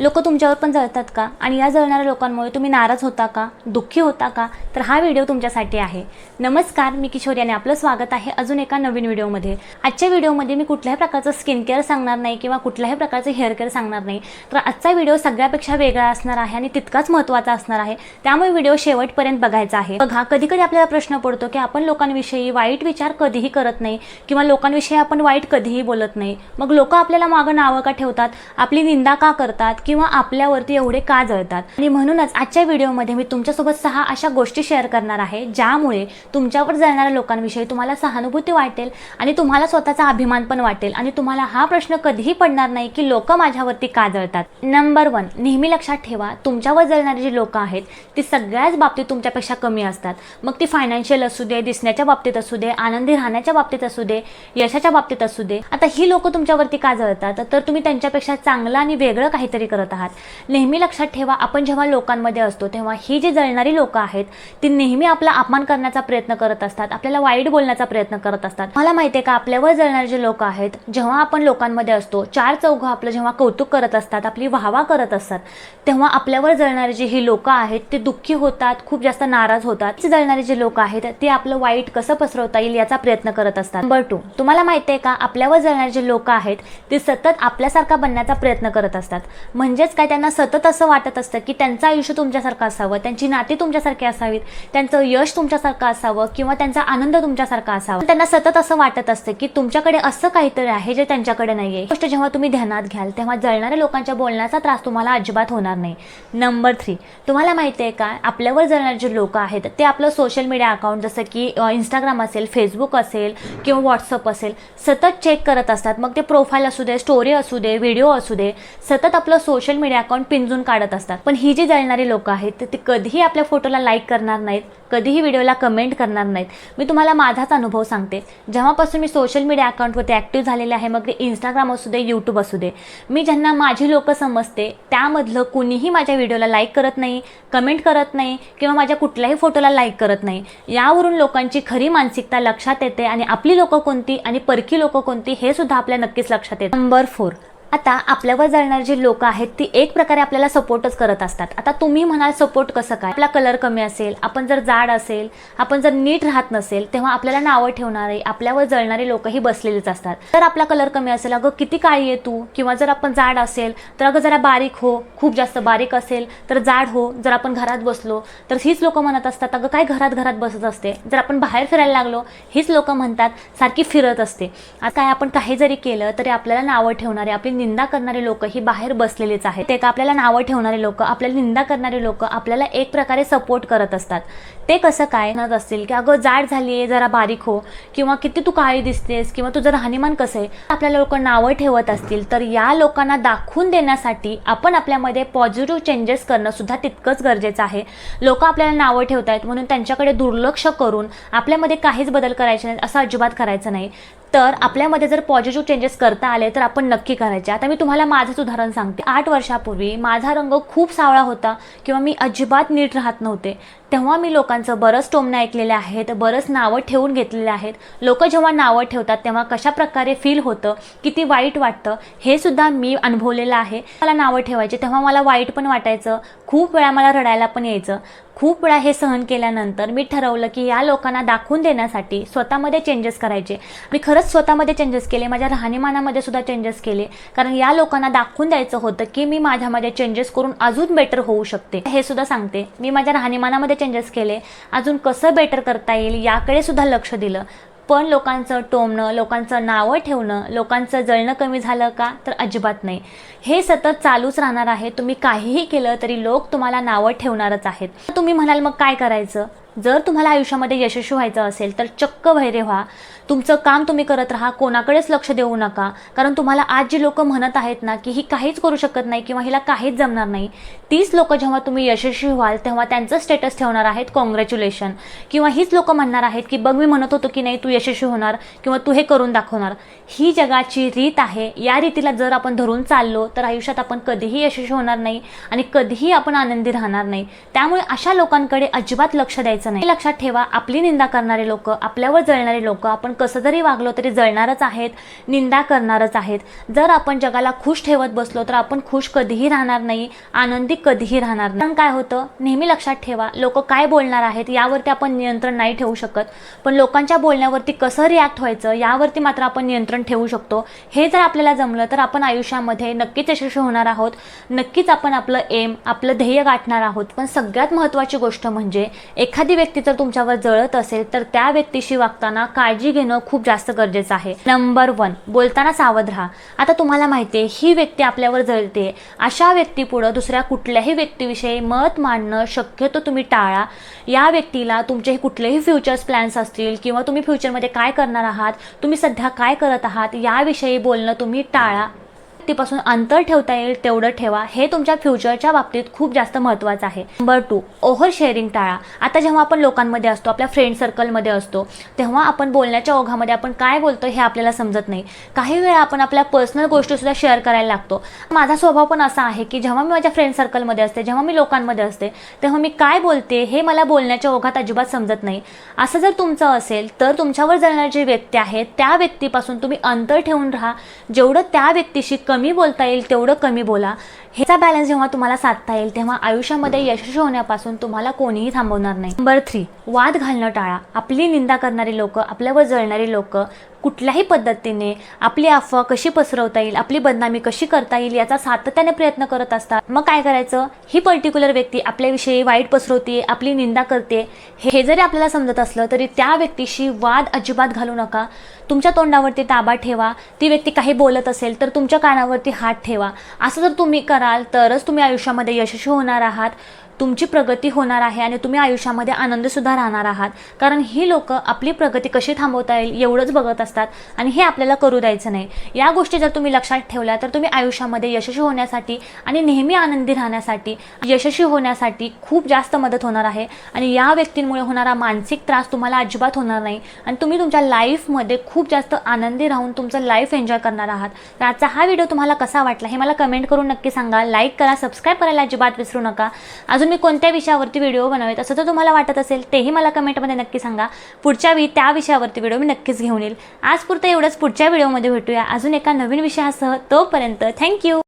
लोक तुमच्यावर पण जळतात का? आणि या जळणाऱ्या लोकांमुळे तुम्ही नाराज होता का? दुःखी होता का? तर हा व्हिडिओ तुमच्यासाठी आहे. नमस्कार मी किशोर याने आपलं स्वागत आहे अजून एका नवीन व्हिडिओमध्ये. आजच्या व्हिडिओमध्ये मी कुठल्याही प्रकारचं स्किन केअर सांगणार नाही किंवा कुठल्याही प्रकारचं हेअर केअर सांगणार नाही. तर आजचा व्हिडिओ सगळ्यापेक्षा वेगळा असणार आहे आणि तितकाच महत्त्वाचा असणार आहे. त्यामुळे व्हिडिओ शेवटपर्यंत बघायचा आहे. बघा कधी कधी आपल्याला प्रश्न पडतो की आपण लोकांविषयी वाईट विचार कधीही करत नाही किंवा लोकांविषयी आपण वाईट कधीही बोलत नाही. मग लोक आपल्याला मागं नावं का ठेवतात? आपली निंदा का करतात? किंवा आपल्यावरती एवढे का जळतात? आणि म्हणूनच आजच्या व्हिडिओमध्ये मी तुमच्यासोबत सहा अशा गोष्टी शेअर करणार आहे ज्यामुळे तुमच्यावर जळणाऱ्या लोकांविषयी तुम्हाला सहानुभूती वाटेल आणि तुम्हाला स्वतःचा अभिमान पण वाटेल. आणि तुम्हाला हा प्रश्न कधीही पडणार नाही की लोक माझ्यावरती का जळतात. नंबर वन नेहमी लक्षात ठेवा तुमच्यावर जळणारी जी लोकं आहेत ती सगळ्याच बाबतीत तुमच्यापेक्षा कमी असतात. मग ती फायनान्शियल असू दे दिसण्याच्या बाबतीत असू दे आनंदी राहण्याच्या बाबतीत असू दे यशाच्या बाबतीत असू दे. आता ही लोक तुमच्यावरती का जळतात? तर तुम्ही त्यांच्यापेक्षा चांगलं आणि वेगळं काहीतरी करत आहात. नेहमी लक्षात ठेवा आपण जेव्हा लोकांमध्ये असतो तेव्हा ही जी जळणारी लोक आहेत ती नेहमी आपला अपमान करण्याचा प्रयत्न करत असतात आपल्याला वाईट बोलण्याचा प्रयत्न करत असतात. मला माहिती आहे का आपल्यावर जळणारे जे लोक आहेत जेव्हा आपण लोकांमध्ये असतो चार चौघं आपलं जेव्हा कौतुक करत असतात आपली वाहवा करत असतात तेव्हा आपल्यावर जळणारी जी ही लोक आहेत ते दुःखी होतात खूप जास्त नाराज होतात. जळणारे जे लोक आहेत ते आपलं वाईट कसं पसरवता येईल याचा प्रयत्न करत असतात. नंबर टू तुम्हाला माहिती आहे का आपल्यावर जळणारे जे लोक आहेत ते सतत आपल्यासारखा बनण्याचा प्रयत्न करत असतात. म्हणजेच काय त्यांना सतत असं वाटत असतं की त्यांचं आयुष्य तुमच्यासारखं असावं त्यांची नाती तुमच्यासारखी असावीत त्यांचं यश तुमच्यासारखं असावं किंवा त्यांचा आनंद तुमच्यासारखा असावा. त्यांना सतत असं वाटत असतं की तुमच्याकडे असं काहीतरी आहे जे त्यांच्याकडे नाहीये. गोष्ट जेव्हा तुम्ही ध्यानात घ्याल तेव्हा जळणाऱ्या लोकांच्या बोलण्याचा त्रास तुम्हाला अजिबात होणार नाही. नंबर थ्री तुम्हाला माहिती आहे का आपल्यावर जळणारे जे लोक आहेत ते आपलं सोशल मीडिया अकाउंट जसं की इंस्टाग्राम असेल फेसबुक असेल किंवा व्हॉट्सअप असेल सतत चेक करत असतात. मग ते प्रोफाईल असू दे स्टोरी असू दे व्हिडिओ असू दे सतत आपलं सोशल सोशल मीडिया अकाउंट पिंजून काढत असतात. पण ही जी जळणारी लोक आहेत तर ते कधीही आपल्या फोटोला लाईक करणार नाहीत कधीही व्हिडिओला कमेंट करणार नाहीत. मी तुम्हाला माझाच अनुभव सांगते. जेव्हापासून मी सोशल मीडिया अकाउंटवरती ॲक्टिव्ह झालेले आहे मग ते इंस्टाग्राम असू दे यूट्यूब असू दे मी ज्यांना माझी लोकं समजते त्यामधलं कुणीही माझ्या व्हिडिओला लाईक करत नाही कमेंट करत नाही किंवा माझ्या कुठल्याही फोटोला लाईक करत नाही. यावरून लोकांची खरी मानसिकता लक्षात येते आणि आपली लोकं कोणती आणि परकी लोकं कोणती हे सुद्धा आपल्या नक्कीच लक्षात येते. नंबर फोर आता आपल्यावर जळणारी जी लोक आहेत ती एक प्रकारे आपल्याला सपोर्टच करत असतात. आता तुम्ही म्हणाल सपोर्ट कसं काय? आपला कलर कमी असेल आपण जर जाड असेल आपण जर नीट राहत नसेल तेव्हा आपल्याला नावं ठेवणारे आपल्यावर जळणारे लोकही बसलेलेच असतात. जर आपला कलर कमी असेल अगं किती काळी आहे तू? किंवा जर आपण जाड असेल तर अगं जरा बारीक हो खूप जास्त बारीक असेल तर जाड हो जर आपण घरात बसलो तर हीच लोक म्हणत असतात अगं काय घरात घरात बसत असते? जर आपण बाहेर फिरायला लागलो हीच लोक म्हणतात सारखी फिरत असते. आता काय आपण काही जरी केलं तरी आपल्याला नावं ठेवणारे आपली निंदा करणारे लोक ही बाहेर बसलेलीच आहेत. ते का आपल्याला नावं ठेवणारे लोक आपल्याला निंदा करणारे लोक आपल्याला एक प्रकारे सपोर्ट करत असतात. ते कसं काय म्हणत असतील की अगं जाड झाली आहे जरा बारीक हो किंवा किती तू काळी दिसतेस किंवा तुझं राहणीमान कसं आहे? आपल्याला लोक नावं ठेवत असतील तर या लोकांना दाखवून देण्यासाठी आपण आपल्यामध्ये पॉझिटिव्ह चेंजेस करणं सुद्धा तितकंच गरजेचं आहे. लोक आपल्याला नावं ठेवत आहेत म्हणून त्यांच्याकडे दुर्लक्ष करून आपल्यामध्ये काहीच बदल करायचे नाही असं अजिबात करायचं नाही. तर आपल्यामध्ये जर पॉझिटिव्ह चेंजेस करता आले तर आपण नक्की करायचे. आता मी तुम्हाला माझंच उदाहरण सांगते. आठ वर्षापूर्वी माझा रंग खूप सावळा होता किंवा मी अजिबात नीट राहत नव्हते. तेव्हा मी लोकांचं बरंच टोमणं ऐकलेले आहेत बरंच नावं ठेवून घेतलेले आहेत. लोक जेव्हा नावं ठेवतात तेव्हा कशा प्रकारे फील होतं किती वाईट वाटतं हे सुद्धा मी अनुभवलेलं आहे. मला नावं ठेवायचे तेव्हा मला वाईट पण वाटायचं खूप वेळा मला रडायला पण यायचं. खूप वेळा हे सहन केल्यानंतर मी ठरवलं की या लोकांना दाखवून देण्यासाठी स्वतःमध्ये चेंजेस करायचे. मी खरंच स्वतःमध्ये चेंजेस केले माझ्या राहणीमानामध्ये सुद्धा चेंजेस केले. कारण या लोकांना दाखवून द्यायचं होतं की मी माझ्यामध्ये चेंजेस करून अजून बेटर होऊ शकते. हे सुद्धा सांगते. मी माझ्या राहणीमानामध्ये चेंजेस केले अजून कसं बेटर करता येईल याकडे सुद्धा लक्ष दिलं. पण लोकांचं टोमणं लोकांचं नावं ठेवणं लोकांचं जळणं कमी झालं का? तर अजिबात नाही. हे सतत चालूच राहणार आहे. तुम्ही काहीही केलं तरी लोक तुम्हाला नावं ठेवणारच आहेत. तुम्ही म्हणाल मग काय करायचं? जर तुम्हाला आयुष्यामध्ये यशस्वी व्हायचं असेल तर चक्क वैरे व्हा. तुमचं काम तुम्ही करत राहा कोणाकडेच लक्ष देऊ नका. कारण तुम्हाला आज जी लोक म्हणत आहेत ना की ही काहीच करू शकत नाही किंवा हिला काहीच जमणार नाही तीच लोक जेव्हा तुम्ही यशस्वी व्हाल तेव्हा त्यांचं स्टेटस ठेवणार आहेत कॉंग्रॅच्युलेशन किंवा हीच लोकं म्हणणार आहेत की बघ मी म्हणत होतो की नाही तू यशस्वी होणार किंवा तू हे करून दाखवणार. ही जगाची रीत आहे. या रीतीला जर आपण धरून चाललो तर आयुष्यात आपण कधीही यशस्वी होणार नाही आणि कधीही आपण आनंदी राहणार नाही. त्यामुळे अशा लोकांकडे अजिबात लक्ष द्यायचं नाही. लक्षात ठेवा आपली निंदा करणारे लोक आपल्यावर जळणारे लोक आपण कसं जरी वागलो तरी जळणारच आहेत निंदा करणारच आहेत. जर आपण जगाला खुश ठेवत बसलो तर आपण खुश कधीही राहणार नाही आनंदी कधीही राहणार नाही. पण काय होतं? नेहमी लक्षात ठेवा लोक काय बोलणार आहेत यावरती आपण नियंत्रण नाही ठेवू शकत. पण लोकांच्या बोलण्यावरती कसं रिॲक्ट व्हायचं यावरती मात्र आपण नियंत्रण ठेवू शकतो. हे जर आपल्याला जमलं तर आपण आयुष्यामध्ये नक्कीच यशस्वी होणार आहोत. नक्कीच आपण आपलं एम आपलं ध्येय गाठणार आहोत. पण सगळ्यात महत्त्वाची गोष्ट म्हणजे एखादी व्यक्ती जर तुमच्यावर जळत असेल तर त्या व्यक्तीशी वागताना काळजी घेणं खूप जास्त गरजेचं आहे. नंबर वन बोलताना सावध राहा. आता तुम्हाला माहिती आहे ही व्यक्ती आपल्यावर जळते. अशा व्यक्तीपुढं दुसऱ्या कुठल्याही व्यक्तीविषयी मत मांडणं शक्यतो तुम्ही टाळा. या व्यक्तीला तुमचे कुठलेही फ्युचर्स प्लॅन्स असतील किंवा तुम्ही फ्युचरमध्ये काय करणार आहात तुम्ही सध्या काय करत आहात याविषयी बोलणं तुम्ही टाळा. व्यक्तीपासून अंतर ठेवता येईल तेवढं ठेवा. हे तुमच्या फ्युचरच्या बाबतीत खूप जास्त महत्त्वाचं आहे. नंबर टू ओव्हर शेअरिंग टाळा. आता जेव्हा आपण लोकांमध्ये असतो आपल्या फ्रेंड सर्कलमध्ये असतो तेव्हा आपण बोलण्याच्या ओघामध्ये आपण काय बोलतो हे आपल्याला समजत नाही. काही वेळा आपण आपल्या पर्सनल गोष्टीसुद्धा शेअर करायला लागतो. माझा स्वभाव पण असा आहे की जेव्हा मी माझ्या फ्रेंड सर्कलमध्ये असते जेव्हा मी लोकांमध्ये असते तेव्हा मी काय बोलते हे मला बोलण्याच्या ओघात अजिबात समजत नाही. असं जर तुमचं असेल तर तुमच्यावर जळणारी जी व्यक्ती आहे त्या व्यक्तीपासून तुम्ही अंतर ठेवून राहा. जेवढं त्या व्यक्तीशी कमी कमी बोलता येईल तेवढं कमी बोला. ह्याचा बॅलन्स जेव्हा तुम्हाला साधता येईल तेव्हा आयुष्यामध्ये यशस्वी होण्यापासून तुम्हाला कोणीही थांबवणार नाही. नंबर थ्री वाद घालणं टाळा. आपली निंदा करणारी लोक आपल्यावर जळणारी लोक कुठल्याही पद्धतीने आपली अफवा कशी पसरवता येईल आपली बदनामी कशी करता येईल याचा सातत्याने प्रयत्न करत असतात. मग काय करायचं? ही पर्टिक्युलर व्यक्ती आपल्याविषयी वाईट पसरवते आपली निंदा करते. हे जरी आपल्याला समजत असलं तरी त्या व्यक्तीशी वाद अजिबात घालू नका. तुमच्या तोंडावरती ताबा ठेवा. ती व्यक्ती काही बोलत असेल तर तुमच्या कानावरती हात ठेवा. असं जर तुम्ही कराल तरच तुम्ही आयुष्यामध्ये यशस्वी होणार आहात. तुमची प्रगती होणार आहे आणि तुम्ही आयुष्यामध्ये आनंदसुद्धा राहणार आहात. कारण ही लोक आपली प्रगती कशी थांबवता येईल एवढंच बघत असतात आणि हे आपल्याला करू द्यायचं नाही. या गोष्टी जर तुम्ही लक्षात ठेवल्या तर तुम्ही आयुष्यामध्ये यशस्वी होण्यासाठी आणि नेहमी आनंदी राहण्यासाठी यशस्वी होण्यासाठी खूप जास्त मदत होणार आहे. आणि या व्यक्तींमुळे होणारा मानसिक त्रास तुम्हाला अजिबात होणार नाही. आणि तुम्ही तुमच्या लाईफमध्ये खूप जास्त आनंदी राहून तुमचं लाईफ एन्जॉय करणार आहात. तर आजचा हा व्हिडिओ तुम्हाला कसा वाटला हे मला कमेंट करून नक्की सांगा. लाईक करा सबस्क्राईब करायला अजिबात विसरू नका. अजून मी कोणत्या विषयावरती व्हिडिओ बनवेत असं जर तुम्हाला वाटत असेल तेही मला कमेंटमध्ये नक्की सांगा. पुढच्या वेळी त्या विषयावरती व्हिडिओ मी नक्कीच घेऊन येईल. आज पुरतं एवढंच. पुढच्या व्हिडिओमध्ये भेटूया. अजून एका नवीन विषयासह तोपर्यंत थँक्यू!